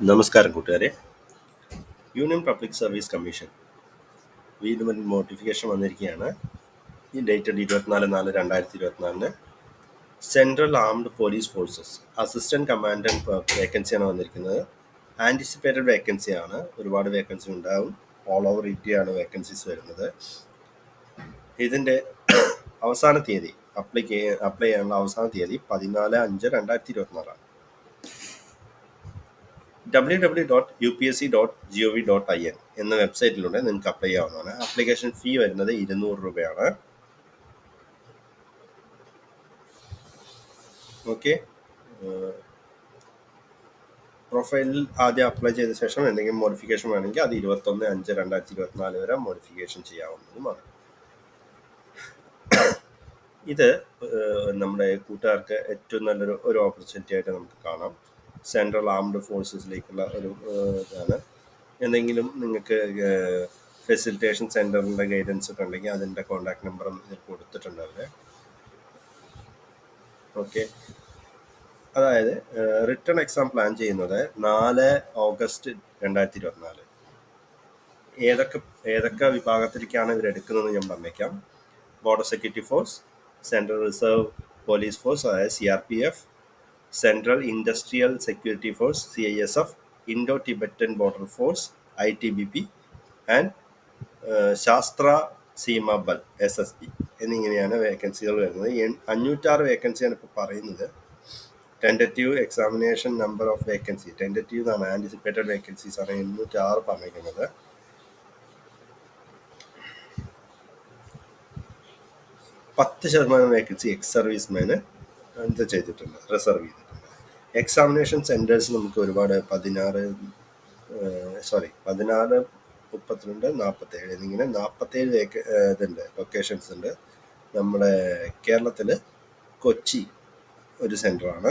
നമസ്കാരം കൂട്ടുകാരെ. Union public service commission വീണ്ടും ഒരു നോട്ടിഫിക്കേഷൻ വന്നിരിക്കുകയാണ്. ഈ ഡേറ്റഡ് ഇരുപത്തിനാല് നാല് രണ്ടായിരത്തി ഇരുപത്തിനാലിന് central armed police forces assistant commandant വേക്കൻസിയാണ് വന്നിരിക്കുന്നത്. ആന്റിസിപ്പേറ്റഡ് വേക്കൻസിയാണ് ഒരുപാട് വേക്കൻസി ഉണ്ടാവും. ഓൾ ഓവർ ഇന്ത്യയാണ് വേക്കൻസീസ് വരുന്നത്. ഇതിന്റെ അവസാന തീയതി അപ്ലൈ അപ്ലൈ ചെയ്യാനുള്ള അവസാന തീയതി പതിനാല് അഞ്ച് രണ്ടായിരത്തി ഇരുപത്തിനാലാണ് W W dot U P S C dot G O V dot I N എന്ന വെബ്സൈറ്റിലൂടെ നിങ്ങൾക്ക് അപ്ലൈ ചെയ്യാവുന്നതാണ്. ആപ്ലിക്കേഷൻ ഫീ വരുന്നത് ഇരുന്നൂറ് രൂപയാണ്. ഓക്കെ പ്രൊഫൈലിൽ ആദ്യം അപ്ലൈ ചെയ്ത ശേഷം എന്തെങ്കിലും മോഡിഫിക്കേഷൻ വേണമെങ്കിൽ അത് ഇരുപത്തൊന്ന് അഞ്ച് രണ്ടായിരത്തി ഇരുപത്തിനാല് വരെ മോഡിഫിക്കേഷൻ ചെയ്യാവുന്നതുമാണ് ഇത് നമ്മുടെ കൂട്ടുകാർക്ക് ഏറ്റവും നല്ലൊരു ഒരു ഓപ്പർച്യൂണിറ്റി ആയിട്ട് നമുക്ക് കാണാം. സെൻട്രൽ ആംഡ് ഫോഴ്സസിലേക്കുള്ള ഒരു ഇതാണ്. എന്തെങ്കിലും നിങ്ങൾക്ക് ഫെസിലിറ്റേഷൻ സെന്ററിന്റെ ഗൈഡൻസ് ഒക്കെ ഉണ്ടെങ്കിൽ അതിന്റെ കോൺടാക്ട് നമ്പറും ഇതിൽ കൊടുത്തിട്ടുണ്ട് അവർ ഓക്കെ അതായത് റിട്ടേൺ എക്സാം പ്ലാൻ ചെയ്യുന്നത് നാല് ഓഗസ്റ്റ് രണ്ടായിരത്തി ഇരുപത്തിനാല് ഏതൊക്കെ ഏതൊക്കെ വിഭാഗത്തിലേക്കാണ് ഇവർ എടുക്കുന്നത് ഞാൻ പറഞ്ഞേക്കാം. Border security force central reserve police force അതായത് C R P F central industrial security force C I S F Indo Tibetan border force I T B P and Sashastra Seema Bal S S B എന്നിങ്ങനെയാണ് വേക്കൻസികൾ വരുന്നത്. അഞ്ഞൂറ്റാറ് വേക്കൻസിയാണ് ഇപ്പോൾ പറയുന്നത്. Tentative examination number of vacancy tentative എന്നാണ് anticipated vacancies ആണ് എണ്ണൂറ്റാറ് പറഞ്ഞിരിക്കുന്നത്. പത്ത് ശതമാനം വേക്കൻസി എക്സ് സർവീസ്മാന് ഇത് ചെയ്തിട്ടുണ്ട് റിസർവ് ചെയ്തിട്ടുണ്ട് എക്സാമിനേഷൻ സെന്റേഴ്സ് നമുക്ക് ഒരുപാട് പതിനാറ് സോറി പതിനാറ് മുപ്പത്തിരണ്ട് നാൽപ്പത്തേഴ് എന്നിങ്ങനെ നാൽപ്പത്തേഴ് ഇതുണ്ട് ലൊക്കേഷൻസ് ഉണ്ട്. നമ്മുടെ കേരളത്തിൽ കൊച്ചി ഒരു സെന്ററാണ്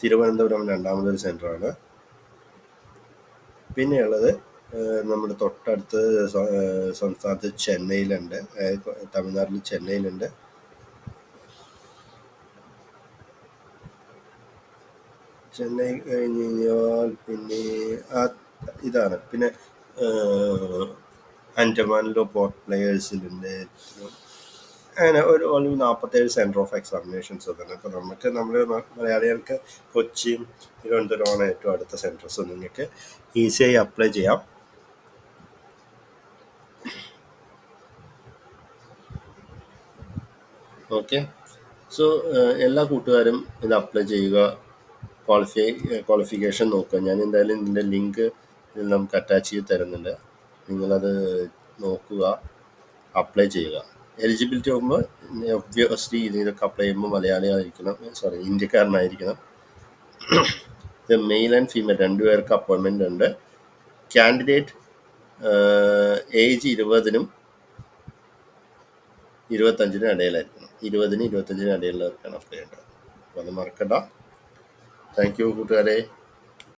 തിരുവനന്തപുരം രണ്ടാമതൊരു സെന്ററാണ് പിന്നെയുള്ളത് നമ്മുടെ തൊട്ടടുത്ത് സംസ്ഥാനത്ത് ചെന്നൈയിലുണ്ട് തമിഴ്നാട്ടിൽ ചെന്നൈയിലുണ്ട്. ചെന്നൈ കഴിഞ്ഞ് കഴിഞ്ഞാൽ പിന്നെ ആ ഇതാണ്. പിന്നെ അൻഡമാനിലോ പോർട്ട് പ്ലെയേഴ്സിലുണ്ട്. അങ്ങനെ ഒരു ഓൾറെഡി നാൽപ്പത്തേഴ് സെന്റർ ഓഫ് എക്സാമിനേഷൻസ് തന്നെ അപ്പോൾ നമുക്ക് നമ്മുടെ മലയാളികൾക്ക് കൊച്ചിയും തിരുവനന്തപുരമാണ് ഏറ്റവും അടുത്ത സെന്റർസ് നിങ്ങൾക്ക് ഈസിയായി അപ്ലൈ ചെയ്യാം. ഓക്കെ സോ എല്ലാ കൂട്ടുകാരും ഇത് അപ്ലൈ ചെയ്യുക. ക്വാളിഫൈ ക്വാളിഫിക്കേഷൻ നോക്കുക. ഞാൻ എന്തായാലും ഇതിന്റെ ലിങ്ക് നമുക്ക് അറ്റാച്ച് ചെയ്ത് തരുന്നുണ്ട്. നിങ്ങളത് നോക്കുക അപ്ലൈ ചെയ്യുക. എലിജിബിലിറ്റി ആകുമ്പോൾ ഒബ്വിയസ്ലി ഇതിനൊക്കെ അപ്ലൈ ചെയ്യുമ്പോൾ മലയാളിയായിരിക്കണം സോറി ഇന്ത്യക്കാരനായിരിക്കണം. ഇത് മെയിൽ ആൻഡ് ഫീമെയിൽ രണ്ടുപേർക്ക് അപ്പോയിൻമെന്റ് ഉണ്ട്. കാൻഡിഡേറ്റ് ഏജ് ഇരുപതിനും ഇരുപത്തഞ്ചിനും ഇടയിലായിരിക്കണം. ഇരുപതിനും ഇരുപത്തഞ്ചിനും ഇടയിലുള്ളവർക്കാണ് അപ്ലൈ ചെയ്യേണ്ടത്. അപ്പോൾ അത് മറക്കണ്ട. താങ്ക് യു കൂട്ടുകാരെ